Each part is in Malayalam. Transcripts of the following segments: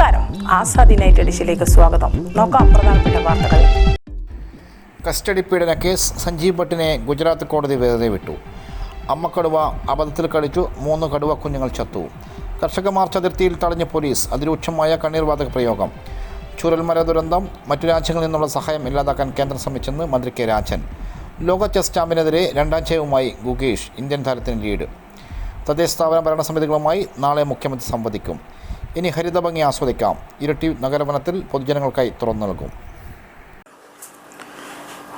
നമസ്കാരം. ആസാദ് യുണൈറ്റഡ് ഡിഷിലേക്ക് സ്വാഗതം. നോക്കാം പ്രധാനപ്പെട്ട വാർത്തകൾ. കസ്റ്റഡി പീഡന കേസ് സഞ്ജീവ് ഭട്ടിനെ ഗുജറാത്ത് കോടതി വെറുതെ വിട്ടു. അമ്മക്കടുവ അബദ്ധത്തിൽ കളിച്ചു മൂന്ന് കടുവ കുഞ്ഞുങ്ങൾ ചത്തു. കർഷക മാർച്ച് അതിർത്തിയിൽ തടഞ്ഞ പോലീസ് അതിരൂക്ഷമായ കണ്ണീർവാതക പ്രയോഗം. ചുരൽമര ദുരന്തം മറ്റു രാജ്യങ്ങളിൽ നിന്നുള്ള സഹായം ഇല്ലാതാക്കാൻ കേന്ദ്രം ശ്രമിച്ചെന്ന് മന്ത്രി കെ രാജൻ. ലോക ചെസ് ചാമ്പ്യനെതിരെ രണ്ടാം ചേവുമായി ഗുഗേഷ് ഇന്ത്യൻ താരത്തിന് ലീഡ്. തദ്ദേശ സ്ഥാപന ഭരണസമിതികളുമായി നാളെ മുഖ്യമന്ത്രി സംവദിക്കും. ഇനി ഹരിത ഭംഗി ആസ്വദിക്കാം. ഇരട്ടി നഗരവനത്തിൽ പൊതുജനങ്ങൾക്കായി തുറന്നു നൽകും.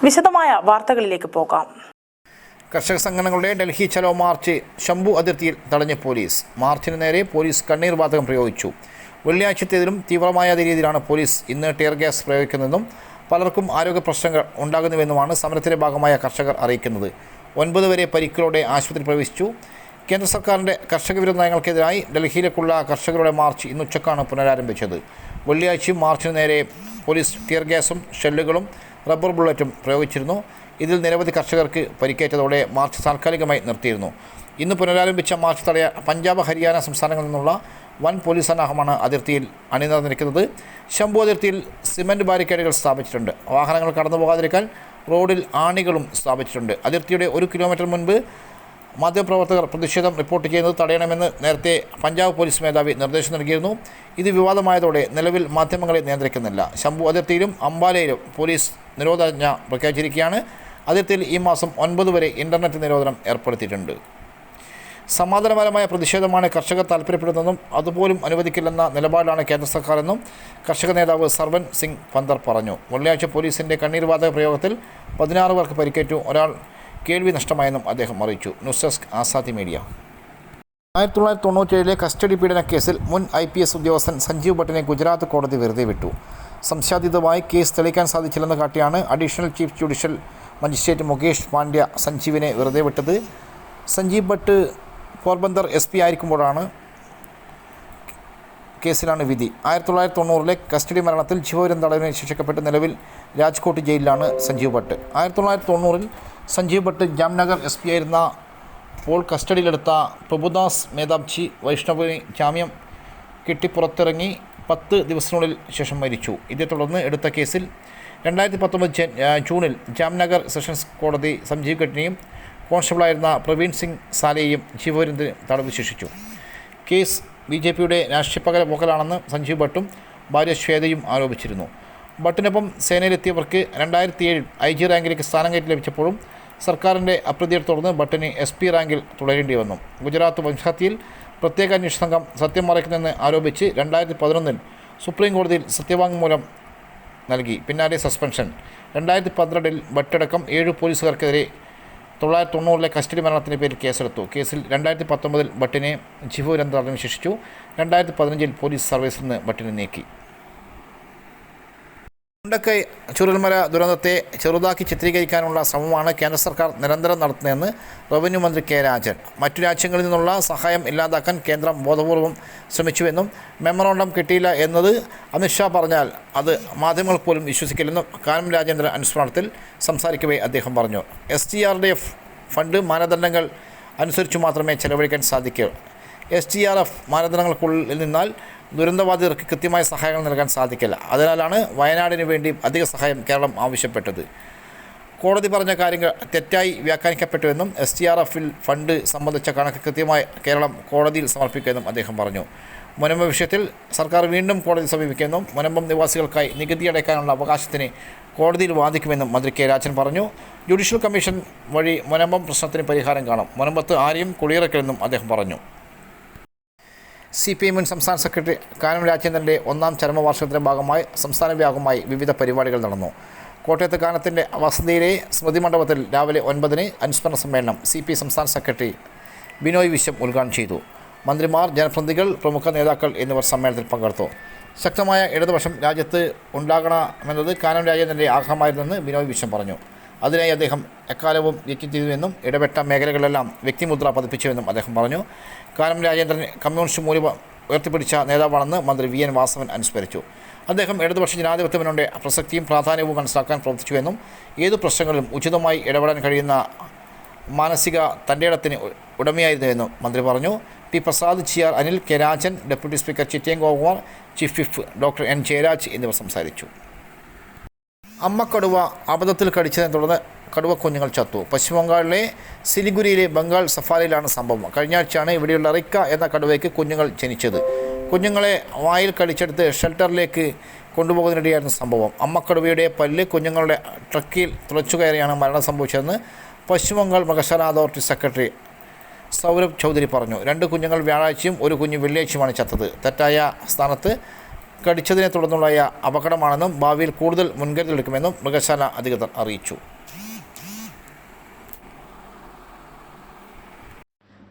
വിശദമായ വാർത്തകളിലേക്ക് പോകാം. കർഷക സംഘടനകളുടെ ഡൽഹി ചലോ മാർച്ച് ശംഭു അതിർത്തിയിൽ തടഞ്ഞ പോലീസ്. മാർച്ചിന് നേരെ പോലീസ് കണ്ണീർ വാതകം പ്രയോഗിച്ചു. വെള്ളിയാഴ്ചത്തേതിലും തീവ്രമായ രീതിയിലാണ് പോലീസ് ഇന്ന് ടിയർ ഗ്യാസ് പ്രയോഗിക്കുന്നതെന്നും പലർക്കും ആരോഗ്യ പ്രശ്നങ്ങൾ ഉണ്ടാകുന്നുവെന്നുമാണ് സമരത്തിന്റെ ഭാഗമായ കർഷകർ അറിയിക്കുന്നത്. ഒൻപത് വരെ പരിക്കുകളോടെ ആശുപത്രി പ്രവേശിച്ചു. കേന്ദ്ര സർക്കാരിന്റെ കർഷക വിരുദ്ധ നയങ്ങൾക്കെതിരായി ഡൽഹിയിലേക്കുള്ള കർഷകരുടെ മാർച്ച് ഇന്ന് ഉച്ചക്കാണ് പുനരാരംഭിച്ചത്. വെള്ളിയാഴ്ചയും മാർച്ചിന് നേരെ പോലീസ് ടിയർ ഗ്യാസും ഷെല്ലുകളും റബ്ബർ ബുള്ളറ്റും പ്രയോഗിച്ചിരുന്നു. ഇതിൽ നിരവധി കർഷകർക്ക് പരിക്കേറ്റതോടെ മാർച്ച് താൽക്കാലികമായി നിർത്തിയിരുന്നു. ഇന്ന് പുനരാരംഭിച്ച മാർച്ച് തടയ പഞ്ചാബ് ഹരിയാന സംസ്ഥാനങ്ങളിൽ നിന്നുള്ള വൻ പോലീസ് സന്നാഹമാണ് അതിർത്തിയിൽ അണിനിരന്നിരിക്കുന്നത്. ശംഭു അതിർത്തിയിൽ സിമന്റ് ബാരിക്കേഡുകൾ സ്ഥാപിച്ചിട്ടുണ്ട്. വാഹനങ്ങൾ കടന്നു പോകാതിരിക്കാൻ റോഡിൽ ആണികളും സ്ഥാപിച്ചിട്ടുണ്ട്. അതിർത്തിയുടെ ഒരു കിലോമീറ്റർ മുൻപ് മാധ്യമപ്രവർത്തകർ പ്രതിഷേധം റിപ്പോർട്ട് ചെയ്യുന്നത് തടയണമെന്ന് നേരത്തെ പഞ്ചാബ് പോലീസ് മേധാവി നിർദ്ദേശം നൽകിയിരുന്നു. ഇത് വിവാദമായതോടെ നിലവിൽ മാധ്യമങ്ങളെ നിയന്ത്രിക്കുന്നില്ല. ശംഭു അതിർത്തിയിലും അംബാലയിലും പോലീസ് നിരോധനാജ്ഞ പ്രഖ്യാപിച്ചിരിക്കുകയാണ്. അതിർത്തിയിൽ ഈ മാസം ഒൻപത് വരെ ഇന്റർനെറ്റ് നിരോധനം ഏർപ്പെടുത്തിയിട്ടുണ്ട്. സമാധാനപരമായ പ്രതിഷേധമാണ് കർഷകർ താൽപ്പര്യപ്പെടുന്നതെന്നും അതുപോലും അനുവദിക്കില്ലെന്ന നിലപാടാണ് കേന്ദ്ര സർക്കാരെന്നും കർഷക നേതാവ് സർവൻ സിംഗ് പന്തർ പറഞ്ഞു. വെള്ളിയാഴ്ച പോലീസിന്റെ കണ്ണീർവാതക പ്രയോഗത്തിൽ പതിനാറ് പേർക്ക് പരിക്കേറ്റു. ഒരാൾ കേൾവി നഷ്ടമായെന്നും അദ്ദേഹം അറിയിച്ചു. News desk Azadi media. ആയിരത്തി തൊള്ളായിരത്തി തൊണ്ണൂറ്റേഴിലെ കസ്റ്റഡി പീഡന കേസിൽ മുൻ ഐ പി എസ് ഉദ്യോഗസ്ഥൻ സഞ്ജീവ് ഭട്ടിനെ ഗുജറാത്ത് കോടതി വെറുതെ വിട്ടു. സംശയാതീതമായി കേസ് തെളിയിക്കാൻ സാധിച്ചില്ലെന്ന് കാട്ടിയാണ് additional chief judicial magistrate Mukesh Pandya സഞ്ജീവിനെ വെറുതെ വിട്ടത്. സഞ്ജീവ് ഭട്ട് പോർബന്ദർ എസ് പി ആയിരിക്കുമ്പോഴാണ് കേസിലാണ് വിധി. ആയിരത്തി തൊള്ളായിരത്തി തൊണ്ണൂറിലെ കസ്റ്റഡി മരണത്തിൽ ജീവപര്യം തടവിനെ ശിക്ഷിക്കപ്പെട്ട് നിലവിൽ രാജ്കോട്ട് ജയിലിലാണ് സഞ്ജീവ് ഭട്ട്. ആയിരത്തി തൊള്ളായിരത്തി തൊണ്ണൂറിൽ സഞ്ജീവ് ഭട്ട് ജാംനഗർ എസ് പി ആയിരുന്ന പോൾ കസ്റ്റഡിയിലെടുത്ത പ്രഭുദാസ് മേധാബ്ജി വൈഷ്ണവിന് ജാമ്യം കിട്ടിപ്പുറത്തിറങ്ങി പത്ത് ദിവസത്തിനുള്ളിൽ ശേഷം മരിച്ചു. ഇതേ തുടർന്ന് എടുത്ത കേസിൽ രണ്ടായിരത്തി പത്തൊമ്പത് ജൂണിൽ ജാംനഗർ സെഷൻസ് കോടതി സഞ്ജീവ് ഘട്ടിനെയും കോൺസ്റ്റബിളായിരുന്ന പ്രവീൺ സിംഗ് സാലെയും ജീവപര്യന്തന് തടവ് ശിക്ഷിച്ചു. കേസ് ബി ജെ പിയുടെ രാഷ്ട്രീയപകര പോക്കലാണെന്ന് സഞ്ജീവ് ഭട്ടും ഭാര്യ ശ്വേതയും ആരോപിച്ചിരുന്നു. ഭട്ടിനൊപ്പം സേനയിലെത്തിയവർക്ക് രണ്ടായിരത്തി ഏഴിൽ ഐ ജി റാങ്കിലേക്ക് സ്ഥാനം കയറ്റി ലഭിച്ചപ്പോഴും സർക്കാരിന്റെ അപ്രതിയെ തുടർന്ന് ഭട്ടിന് എസ് പി റാങ്കിൽ തുടരേണ്ടി വന്നു. ഗുജറാത്ത് വംശഹത്യയിൽ പ്രത്യേക അന്വേഷണ സംഘം സത്യം മറയ്ക്കുന്നെന്ന് ആരോപിച്ച് രണ്ടായിരത്തി പതിനൊന്നിൽ സുപ്രീം കോടതിയിൽ സത്യവാങ്മൂലം നൽകി. പിന്നാലെ സസ്പെൻഷൻ. രണ്ടായിരത്തി പന്ത്രണ്ടിൽ ഭട്ടടക്കം ഏഴ് പോലീസുകാർക്കെതിരെ തൊള്ളായിരത്തി തൊണ്ണൂറിലെ കസ്റ്റഡി മരണത്തിന് പേരിൽ കേസെടുത്തു. കേസിൽ രണ്ടായിരത്തി പത്തൊമ്പതിൽ ഭട്ടിനെ ജിഫു തടവിന് ശിക്ഷിച്ചു രണ്ടായിരത്തി പതിനഞ്ചിൽ പോലീസ് സർവീസിൽ നിന്ന് ഭട്ടിനെ നീക്കി. മുണ്ടക്കൈ ചുരുൾമല ദുരന്തത്തെ ചെറുതാക്കി ചിത്രീകരിക്കാനുള്ള ശ്രമമാണ് കേന്ദ്ര സർക്കാർ നിരന്തരം നടത്തുന്നതെന്ന് റവന്യൂ മന്ത്രി കെ രാജൻ. മറ്റു രാജ്യങ്ങളിൽ നിന്നുള്ള സഹായം ഇല്ലാതാക്കാൻ കേന്ദ്രം ബോധപൂർവം ശ്രമിച്ചുവെന്നും മെമ്മറോണ്ടം കിട്ടിയില്ല എന്നത് അമിത്ഷാ പറഞ്ഞാൽ അത് മാധ്യമങ്ങൾ പോലും വിശ്വസിക്കില്ലെന്നും കാനം രാജേന്ദ്രൻ അനുസ്മരണത്തിൽ സംസാരിക്കവേ അദ്ദേഹം പറഞ്ഞു. എസ് ഫണ്ട് മാനദണ്ഡങ്ങൾ അനുസരിച്ച് മാത്രമേ ചെലവഴിക്കാൻ സാധിക്കൂ. എസ് ടി ആർ എഫ് മാനദണ്ഡങ്ങൾക്കുള്ളിൽ നിന്നാൽ ദുരന്തബാധിതർക്ക് കൃത്യമായ സഹായങ്ങൾ നൽകാൻ സാധിക്കില്ല. അതിനാലാണ് വയനാടിന് വേണ്ടി അധിക സഹായം കേരളം ആവശ്യപ്പെട്ടത്. കോടതി പറഞ്ഞ കാര്യങ്ങൾ തെറ്റായി വ്യാഖ്യാനിക്കപ്പെട്ടുവെന്നും എസ് ടി ആർ എഫിൽ ഫണ്ട് സംബന്ധിച്ച കണക്ക് കൃത്യമായി കേരളം കോടതിയിൽ സമർപ്പിക്കുമെന്നും അദ്ദേഹം പറഞ്ഞു. മുനമ്പ വിഷയത്തിൽ സർക്കാർ വീണ്ടും കോടതി സമീപിക്കുമെന്നും മുനമ്പം നിവാസികൾക്കായി നികുതി അടയ്ക്കാനുള്ള അവകാശത്തിന് കോടതിയിൽ വാദിക്കുമെന്നും മന്ത്രി കെ രാജൻ പറഞ്ഞു. ജുഡീഷ്യൽ കമ്മീഷൻ വഴി മുനമ്പം പ്രശ്നത്തിന് പരിഹാരം കാണും. മുനമ്പത്ത് ആരെയും കുടിയിറക്കില്ലെന്നും അദ്ദേഹം പറഞ്ഞു. സി പി എമ്മിൻ സംസ്ഥാന സെക്രട്ടറി കാനം രാജേന്ദ്രന്റെ ഒന്നാം ചരമവാർഷികത്തിന്റെ ഭാഗമായി സംസ്ഥാന വ്യാപകമായി വിവിധ പരിപാടികൾ നടന്നു. കോട്ടയത്ത് കാനത്തിന്റെ വസതിയിലെ സ്മൃതി മണ്ഡപത്തിൽ രാവിലെ ഒൻപതിന് അനുസ്മരണ സമ്മേളനം സി പി സംസ്ഥാന സെക്രട്ടറി ബിനോയ് വിശ്വം ഉദ്ഘാടനം ചെയ്തു. മന്ത്രിമാർ ജനപ്രതിനിധികൾ പ്രമുഖ നേതാക്കൾ എന്നിവർ സമ്മേളനത്തിൽ പങ്കെടുത്തു. ശക്തമായ ഇടതുപക്ഷം രാജ്യത്ത് ഉണ്ടാകണമെന്നത് കാനം രാജേന്ദ്രന്റെ ആഗ്രഹമായിരുന്നെന്ന് ബിനോയ് വിശ്വം പറഞ്ഞു. അതിനായി അദ്ദേഹം എക്കാലവും യജ്ഞിച്ചിരുന്നുവെന്നും ഇടപെട്ട മേഖലകളിലെല്ലാം വ്യക്തിമുദ്ര പതിപ്പിച്ചുവെന്നും അദ്ദേഹം പറഞ്ഞു. കാനം രാജേന്ദ്രൻ കമ്മ്യൂണിസ്റ്റ് മൂല്യം ഉയർത്തിപ്പിടിച്ച നേതാവാണെന്ന് മന്ത്രി വി എൻ വാസവൻ അനുസ്മരിച്ചു. അദ്ദേഹം ഇടതുപക്ഷ ജനാധിപത്യത്തിനുണ്ട് പ്രസക്തിയും പ്രാധാന്യവും മനസ്സിലാക്കാൻ പ്രവർത്തിച്ചുവെന്നും ഏതു പ്രശ്നങ്ങളിലും ഉചിതമായി ഇടപെടാൻ കഴിയുന്ന മാനസിക തന്റെ ഇടത്തിന് ഉടമയായിരുന്നുവെന്നും മന്ത്രി പറഞ്ഞു. P Prasad G R Anil K Rajan deputy speaker Chittayam Gopakumar chief whip doctor N Jayaraj എന്നിവർ സംസാരിച്ചു. അമ്മക്കടുവ അബദ്ധത്തിൽ കടിച്ചതിനെ തുടർന്ന് കടുവ കുഞ്ഞുങ്ങൾ ചത്തു. പശ്ചിമ ബംഗാളിലെ സിലിഗുരിയിലെ ബംഗാൾ സഫാരിയിലാണ് സംഭവം. കഴിഞ്ഞ ആഴ്ചയാണ് ഇവിടെയുള്ള റിക്ക എന്ന കടുവയ്ക്ക് കുഞ്ഞുങ്ങൾ ജനിച്ചത്. കുഞ്ഞുങ്ങളെ വായിൽ കടിച്ചെടുത്ത് ഷെൽട്ടറിലേക്ക് കൊണ്ടുപോകുന്നതിനിടെയായിരുന്നു സംഭവം. അമ്മക്കടുവയുടെ പല്ല് കുഞ്ഞുങ്ങളുടെ ട്രക്കിൽ തുളച്ചു കയറിയാണ് മരണം സംഭവിച്ചതെന്ന് പശ്ചിമ ബംഗാൾ മൃഗശാല അതോറിറ്റി സെക്രട്ടറി സൗരഭ് ചൗധരി പറഞ്ഞു. രണ്ട് കുഞ്ഞുങ്ങൾ വ്യാഴാഴ്ചയും ഒരു കുഞ്ഞ് വെള്ളിയാഴ്ചയുമാണ് ചത്തത്. തെറ്റായ സ്ഥാനത്ത് കടിച്ചതിനെ തുടർന്നുണ്ടായ അപകടമാണെന്നും ഭാവിയിൽ കൂടുതൽ മുൻകരുതലെടുക്കുമെന്നും മൃഗശാല അധികൃതർ അറിയിച്ചു.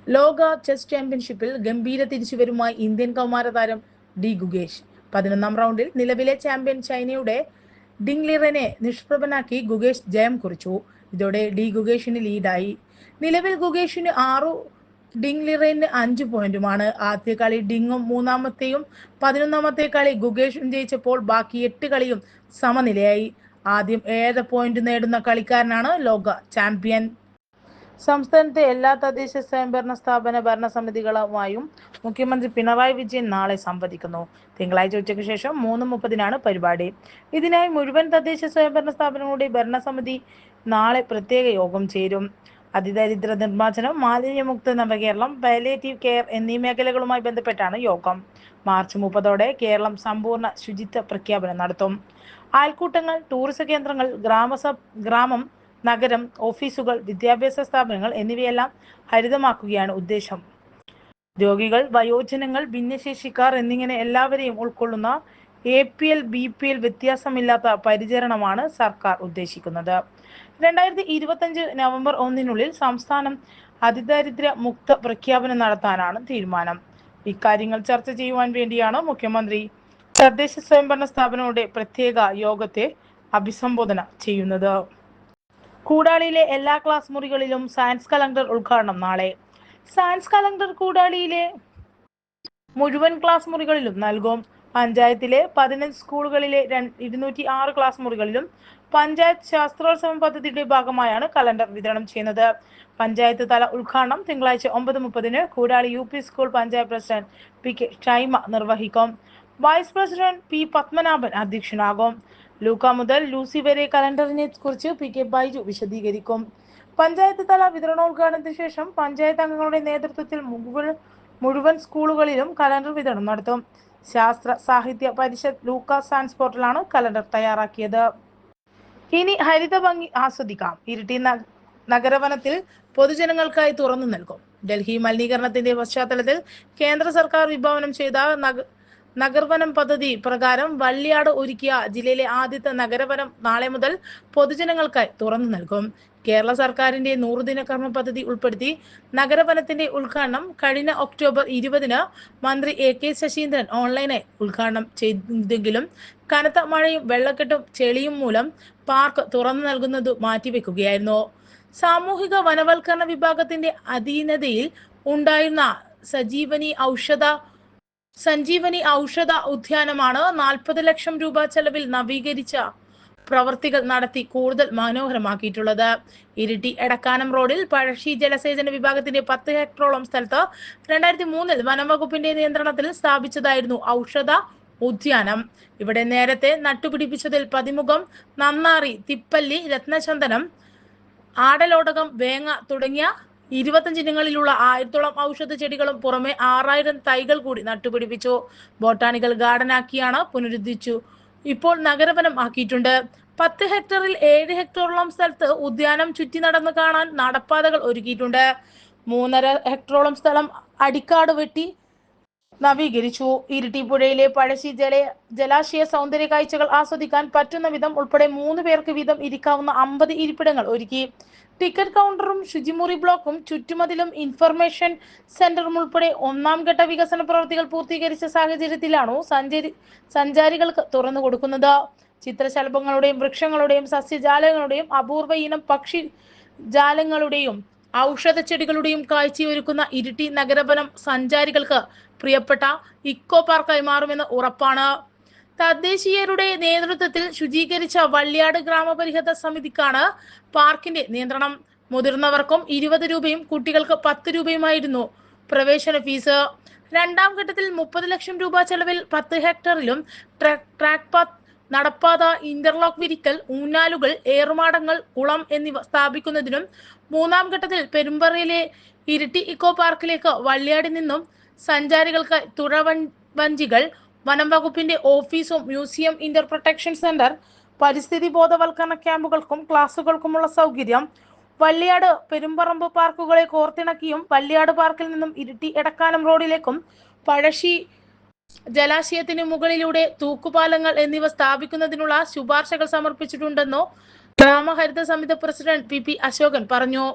ലോക ചെസ് ചാമ്പ്യൻഷിപ്പിൽ ഗംഭീര തിരിച്ചുവരുമായി ഇന്ത്യൻ കൗമാര താരം ഡി ഗുഗേഷ് പതിനൊന്നാം റൗണ്ടിൽ നിലവിലെ ചാമ്പ്യൻ ചൈനയുടെ ഡിംഗ്ലിറനെ നിഷ്പ്രഭനാക്കി ഗുഗേഷ് ജയം കുറിച്ചു. ഇതോടെ ഡി ഗുഗേഷിന് ലീഡായി. നിലവിൽ ഗുഗേഷിന് ആറു ഡിംഗ്ലിറന് അഞ്ച് പോയിന്റുമാണ്. ആദ്യ കളി ഡിങ്ങും മൂന്നാമത്തെയും പതിനൊന്നാമത്തെ കളി ഗുഗേഷും ജയിച്ചപ്പോൾ ബാക്കി എട്ട് കളിയും സമനിലയായി. ആദ്യം ഏഴ് പോയിന്റ് നേടുന്ന കളിക്കാരനാണ് ലോക ചാമ്പ്യൻ. സംസ്ഥാനത്തെ എല്ലാ തദ്ദേശ സ്വയംഭരണ സ്ഥാപന ഭരണസമിതികളുമായും മുഖ്യമന്ത്രി പിണറായി വിജയൻ നാളെ സംവദിക്കുന്നു. തിങ്കളാഴ്ച ഉച്ചയ്ക്ക് ശേഷം മൂന്ന് മുപ്പതിനാണ് പരിപാടി. ഇതിനായി മുഴുവൻ തദ്ദേശ സ്വയംഭരണ സ്ഥാപനങ്ങളുടെ ഭരണസമിതി നാളെ പ്രത്യേക യോഗം ചേരും. അതിദരിദ്ര നിർമ്മാർജനം മാലിന്യമുക്ത നവകേരളം പാലിയേറ്റീവ് കെയർ എന്നീ മേഖലകളുമായി ബന്ധപ്പെട്ടാണ് യോഗം. മാർച്ച് മുപ്പതോടെ കേരളം സമ്പൂർണ ശുചിത്വ പ്രഖ്യാപനം നടത്തും. അയൽക്കൂട്ടങ്ങൾ ടൂറിസം കേന്ദ്രങ്ങൾ ഗ്രാമസ ഗ്രാമം നഗരം ഓഫീസുകൾ വിദ്യാഭ്യാസ സ്ഥാപനങ്ങൾ എന്നിവയെല്ലാം ഹരിതമാക്കുകയാണ് ഉദ്ദേശം. രോഗികൾ വയോജനങ്ങൾ ഭിന്നശേഷിക്കാർ എന്നിങ്ങനെ എല്ലാവരെയും ഉൾക്കൊള്ളുന്ന A P L B P L വ്യത്യാസമില്ലാത്ത പരിചരണമാണ് സർക്കാർ ഉദ്ദേശിക്കുന്നത്. രണ്ടായിരത്തി ഇരുപത്തഞ്ച് നവംബർ ഒന്നിനുള്ളിൽ സംസ്ഥാനം അതിദാരിദ്ര്യ മുക്ത പ്രഖ്യാപനം നടത്താനാണ് തീരുമാനം. ഇക്കാര്യങ്ങൾ ചർച്ച ചെയ്യുവാൻ വേണ്ടിയാണ് മുഖ്യമന്ത്രി തദ്ദേശ സ്വയംഭരണ സ്ഥാപനങ്ങളുടെ പ്രത്യേക യോഗത്തെ അഭിസംബോധന ചെയ്യുന്നത്. കൂടാളിയിലെ എല്ലാ ക്ലാസ് മുറികളിലും സയൻസ് കലണ്ടർ ഉദ്ഘാടനം നാളെ. സയൻസ് കലണ്ടർ കൂടാളിയിലെ മുഴുവൻ ക്ലാസ് മുറികളിലും നൽകും. പഞ്ചായത്തിലെ പതിനഞ്ച് സ്കൂളുകളിലെ ഇരുന്നൂറ്റി ആറ് ക്ലാസ് മുറികളിലും പഞ്ചായത്ത് ശാസ്ത്രോത്സവം പദ്ധതിയുടെ ഭാഗമായാണ് കലണ്ടർ വിതരണം ചെയ്യുന്നത്. പഞ്ചായത്ത് തല ഉദ്ഘാടനം തിങ്കളാഴ്ച ഒമ്പത് മുപ്പതിന് Koodali U P school panchayat president P K Shaima നിർവഹിക്കും. വൈസ് പ്രസിഡന്റ് പി പത്മനാഭൻ അധ്യക്ഷനാകും. ലൂക്ക മുതൽ ലൂസി വരെ കലണ്ടറിനെ കുറിച്ച് പി കെ ബൈജു വിശദീകരിക്കും. പഞ്ചായത്ത് തല വിതരണോദ്ഘാടനത്തിന് ശേഷം പഞ്ചായത്ത് അംഗങ്ങളുടെ നേതൃത്വത്തിൽ മുഴുവൻ മുഴുവൻ സ്കൂളുകളിലും കലണ്ടർ വിതരണം നടത്തും. ശാസ്ത്ര സാഹിത്യ പരിഷത്ത് ലൂക്ക സയൻസ് പോർട്ടലാണ് കലണ്ടർ തയ്യാറാക്കിയത്. ഇനി ഹരിത ഭംഗി ആസ്വദിക്കാം. ഇരിട്ടി നഗരവനത്തിൽ പൊതുജനങ്ങൾക്കായി തുറന്നു നൽകും. ഡൽഹി മലിനീകരണത്തിന്റെ പശ്ചാത്തലത്തിൽ കേന്ദ്ര സർക്കാർ വിഭാവനം ചെയ്ത നഗർവനം പദ്ധതി പ്രകാരം വള്ളിയാട് ഒരുക്കിയ ജില്ലയിലെ ആദ്യത്തെ നഗരവനം നാളെ മുതൽ പൊതുജനങ്ങൾക്കായി തുറന്നു നൽകും. കേരള സർക്കാരിന്റെ നൂറുദിന കർമ്മ പദ്ധതി ഉൾപ്പെടുത്തി നഗരവനത്തിന്റെ ഉദ്ഘാടനം കഴിഞ്ഞ ഒക്ടോബർ ഇരുപതിന് മന്ത്രി എ കെ ശശീന്ദ്രൻ ഓൺലൈനായി ഉദ്ഘാടനം ചെയ്തെങ്കിലും കനത്ത മഴയും വെള്ളക്കെട്ടും ചെളിയും മൂലം പാർക്ക് തുറന്നു നൽകുന്നത് മാറ്റിവെക്കുകയായിരുന്നു. സാമൂഹിക വനവൽക്കരണ വിഭാഗത്തിന്റെ അധീനതയിൽ ഉണ്ടായിരുന്ന സജീവനി ഔഷധ സഞ്ജീവനി ഔഷധ ഉദ്യാനമാണ് നാൽപ്പത് ലക്ഷം രൂപ ചെലവിൽ നവീകരിച്ച പ്രവർത്തികൾ നടത്തി കൂടുതൽ മനോഹരമാക്കിയിട്ടുള്ളത്. ഇരിട്ടി എടക്കാനം റോഡിൽ പഴശ്ശി ജലസേചന വിഭാഗത്തിന്റെ പത്ത് ഹെക്ടറോളം സ്ഥലത്ത് രണ്ടായിരത്തി മൂന്നിൽ വനംവകുപ്പിന്റെ നിയന്ത്രണത്തിൽ സ്ഥാപിച്ചതായിരുന്നു ഔഷധ ഉദ്യാനം. ഇവിടെ നേരത്തെ നട്ടുപിടിപ്പിച്ചതിൽ പതിമുഖം നന്നാറി തിപ്പല്ലി രത്നചന്ദനം ആടലോടകം വേങ്ങ തുടങ്ങിയ ഇരുപത്തഞ്ച് ഇനങ്ങളിലുള്ള ആയിരത്തോളം ഔഷധ ചെടികളും പുറമെ ആറായിരം തൈകൾ കൂടി നട്ടുപിടിപ്പിച്ചു. Botanical garden ആക്കിയാണ് പുനരുദ്ധിച്ചു. ഇപ്പോൾ നഗരവനം ആക്കിയിട്ടുണ്ട്. പത്ത് ഹെക്ടറിൽ ഏഴ് ഹെക്ടറോളം സ്ഥലത്ത് ഉദ്യാനം ചുറ്റി നടന്നു കാണാൻ നടപ്പാതകൾ ഒരുക്കിയിട്ടുണ്ട്. മൂന്നര ഹെക്ടറോളം സ്ഥലം അടിക്കാട് വെട്ടി നവീകരിച്ചു. ഇരിട്ടി പുഴയിലെ പഴശ്ശി ജല ജലാശയ സൗന്ദര്യ കാഴ്ചകൾ ആസ്വദിക്കാൻ പറ്റുന്ന വിധം ഉൾപ്പെടെ മൂന്ന് പേർക്ക് വീതം ഇരിക്കാവുന്ന അമ്പത് ഇരിപ്പിടങ്ങൾ ഒരുക്കി. ടിക്കറ്റ് കൗണ്ടറും ശുചിമുറി ബ്ലോക്കും ചുറ്റുമതിലും ഇൻഫർമേഷൻ സെന്ററും ഉൾപ്പെടെ ഒന്നാം ഘട്ട വികസന പ്രവൃത്തികൾ പൂർത്തീകരിച്ച സാഹചര്യത്തിലാണോ സഞ്ചരി സഞ്ചാരികൾക്ക് തുറന്നു കൊടുക്കുന്നത്. ചിത്രശലഭങ്ങളുടെയും വൃക്ഷങ്ങളുടെയും സസ്യജാലങ്ങളുടെയും അപൂർവ ഇനം പക്ഷി ജാലങ്ങളുടെയും ഔഷധ ചെടികളുടെയും കാഴ്ചയൊരുക്കുന്ന ഇരിട്ടി നഗരവനം സഞ്ചാരികൾക്ക് പ്രിയപ്പെട്ട ഇക്കോ പാർക്കായി മാറുമെന്ന് ഉറപ്പാണ്. തദ്ദേശീയരുടെ നേതൃത്വത്തിൽ ശുചീകരിച്ച വള്ളിയാട് ഗ്രാമപരിഹത സമിതിക്കാണ് പാർക്കിന്റെ നിയന്ത്രണം. മുതിർന്നവർക്കും ഇരുപത് രൂപയും കുട്ടികൾക്ക് പത്ത് രൂപയുമായിരുന്നു പ്രവേശന ഫീസ്. രണ്ടാം ഘട്ടത്തിൽ മുപ്പത് ലക്ഷം രൂപ ചെലവിൽ പത്ത് ഹെക്ടറിലും ട്രാക്ക് പാത്ത് നടപ്പാത ഇന്റർലോക്ക് വിരിക്കൽ ഊന്നാലുകൾ ഏറുമാടങ്ങൾ കുളം എന്നിവ സ്ഥാപിക്കുന്നതിനും മൂന്നാം ഘട്ടത്തിൽ പെരുമ്പറയിലെ ഇരിട്ടി ഇക്കോ പാർക്കിലേക്ക് വള്ളിയാടി നിന്നും സഞ്ചാരികൾക്ക് തുഴവൻ വഞ്ചികൾ വനം വകുപ്പിന്റെ ഓഫീസും മ്യൂസിയം ഇന്റർ പ്രൊട്ടക്ഷൻ സെന്റർ പരിസ്ഥിതി ബോധവൽക്കരണ ക്യാമ്പുകൾക്കും ക്ലാസുകൾക്കുമുള്ള സൗകര്യം വള്ളിയാട് പെരുമ്പറമ്പ് പാർക്കുകളെ കോർത്തിണക്കിയും വള്ളിയാട് പാർക്കിൽ നിന്നും ഇരിട്ടി എടക്കാനം റോഡിലേക്കും പഴശ്ശി ജലാശയത്തിന് മുകളിലൂടെ തൂക്കുപാലങ്ങൾ എന്നിവ സ്ഥാപിക്കുന്നതിനുള്ള ശുപാർശകൾ സമർപ്പിച്ചിട്ടുണ്ടെന്നോ? ഗ്രാമഹരിത സമിതി പ്രസിഡന്റ് പി പി അശോകൻ പറഞ്ഞു.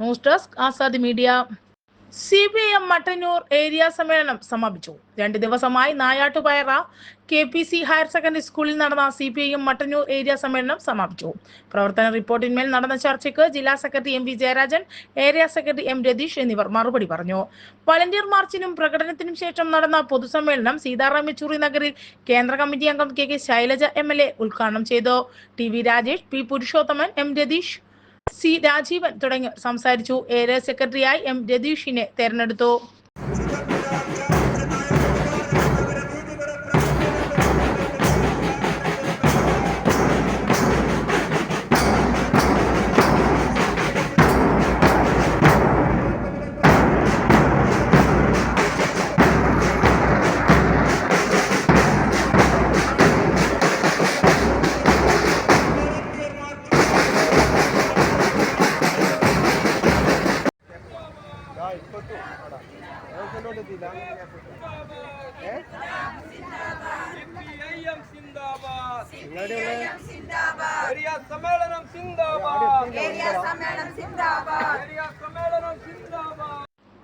News desk Azadi media. C P I M Mattannur area സമ്മേളനം സമാപിച്ചു. രണ്ട് ദിവസമായി Nayattupara K P C higher secondary സ്കൂളിൽ നടന്ന C P I M Mattannur area സമ്മേളനം സമാപിച്ചു. പ്രവർത്തന റിപ്പോർട്ടിന്മേൽ നടന്ന ചർച്ചയ്ക്ക് ജില്ലാ secretary M V Jayarajan area secretary M Ratheesh എന്നിവർ മറുപടി പറഞ്ഞു. വളണ്ടിയർ മാർച്ചിനും പ്രകടനത്തിനും ശേഷം നടന്ന പൊതുസമ്മേളനം സീതാറാം യെച്ചൂരി നഗറിൽ കേന്ദ്ര കമ്മിറ്റി അംഗം K K Shailaja M L A ഉദ്ഘാടനം ചെയ്തു. T V Rajesh P Purushothaman M Ratheesh C Rajeevan തുടങ്ങിയവർ സംസാരിച്ചു. ഏരിയ സെക്രട്ടറിയായി എം രതീഷിനെ തെരഞ്ഞെടുത്തു. സമ്മേളനം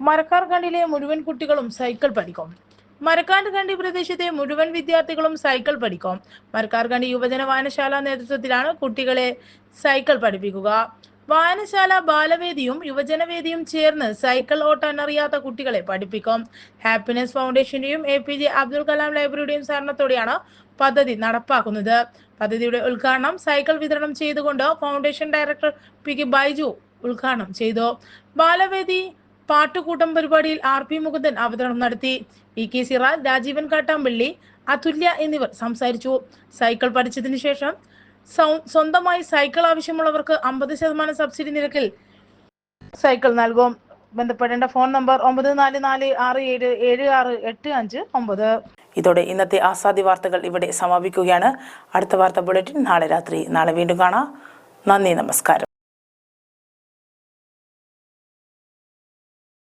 മരക്കാർകണ്ടിലെ മുഴുവൻ കുട്ടികളും സൈക്കിൾ പഠിക്കും. മരക്കാർകണ്ടി പ്രദേശത്തെ മുഴുവൻ വിദ്യാർത്ഥികളും സൈക്കിൾ പഠിക്കും. മരക്കാർകണ്ടി യുവജന വായനശാല നേതൃത്വത്തിലാണ് കുട്ടികളെ സൈക്കിൾ പഠിപ്പിക്കുക. വായനശാല ബാലവേദിയും യുവജനവേദിയും ചേർന്ന് സൈക്കിൾ ഓട്ടാൻ അറിയാത്ത കുട്ടികളെ പഠിപ്പിക്കും. Happiness ഫൗണ്ടേഷന്റെയും A P J Abdul Kalam ലൈബ്രറിയുടെയും സഹകരണത്തോടെയാണ് പദ്ധതി നടപ്പാക്കുന്നത്. പദ്ധതിയുടെ ഉദ്ഘാടനം സൈക്കിൾ വിതരണം ചെയ്തുകൊണ്ട് foundation director P K Baiju ഉദ്ഘാടനം ചെയ്തു. ബാലവേദി പാട്ടുകൂട്ടം പരിപാടിയിൽ ആർ പി മുകുന്ദൻ അവതരണം നടത്തി. ഇ കെ സിറാജ് രാജീവൻ കാട്ടാമ്പള്ളി അതുല്യ എന്നിവർ സംസാരിച്ചു. സൈക്കിൾ പഠിച്ചതിനു ശേഷം സ്വന്തമായി സൈക്കിൾ ആവശ്യമുള്ളവർക്ക് അമ്പത് ശതമാനം സബ്സിഡി നിരക്കിൽ സൈക്കിൾ നൽകും. ബന്ധപ്പെടേണ്ട ഫോൺ നമ്പർ ഒമ്പത് നാല് നാല് ആറ് ഏഴ് ഏഴ് ആറ് എട്ട് അഞ്ച് ഒമ്പത്. ഇതോടെ ഇന്നത്തെ ആസാദി വാർത്തകൾ ഇവിടെ സമാപിക്കുകയാണ്. അടുത്ത വാർത്ത ബുള്ളറ്റിൻ നാളെ രാത്രി. നാളെ വീണ്ടും കാണാം. നന്ദി നമസ്കാരം.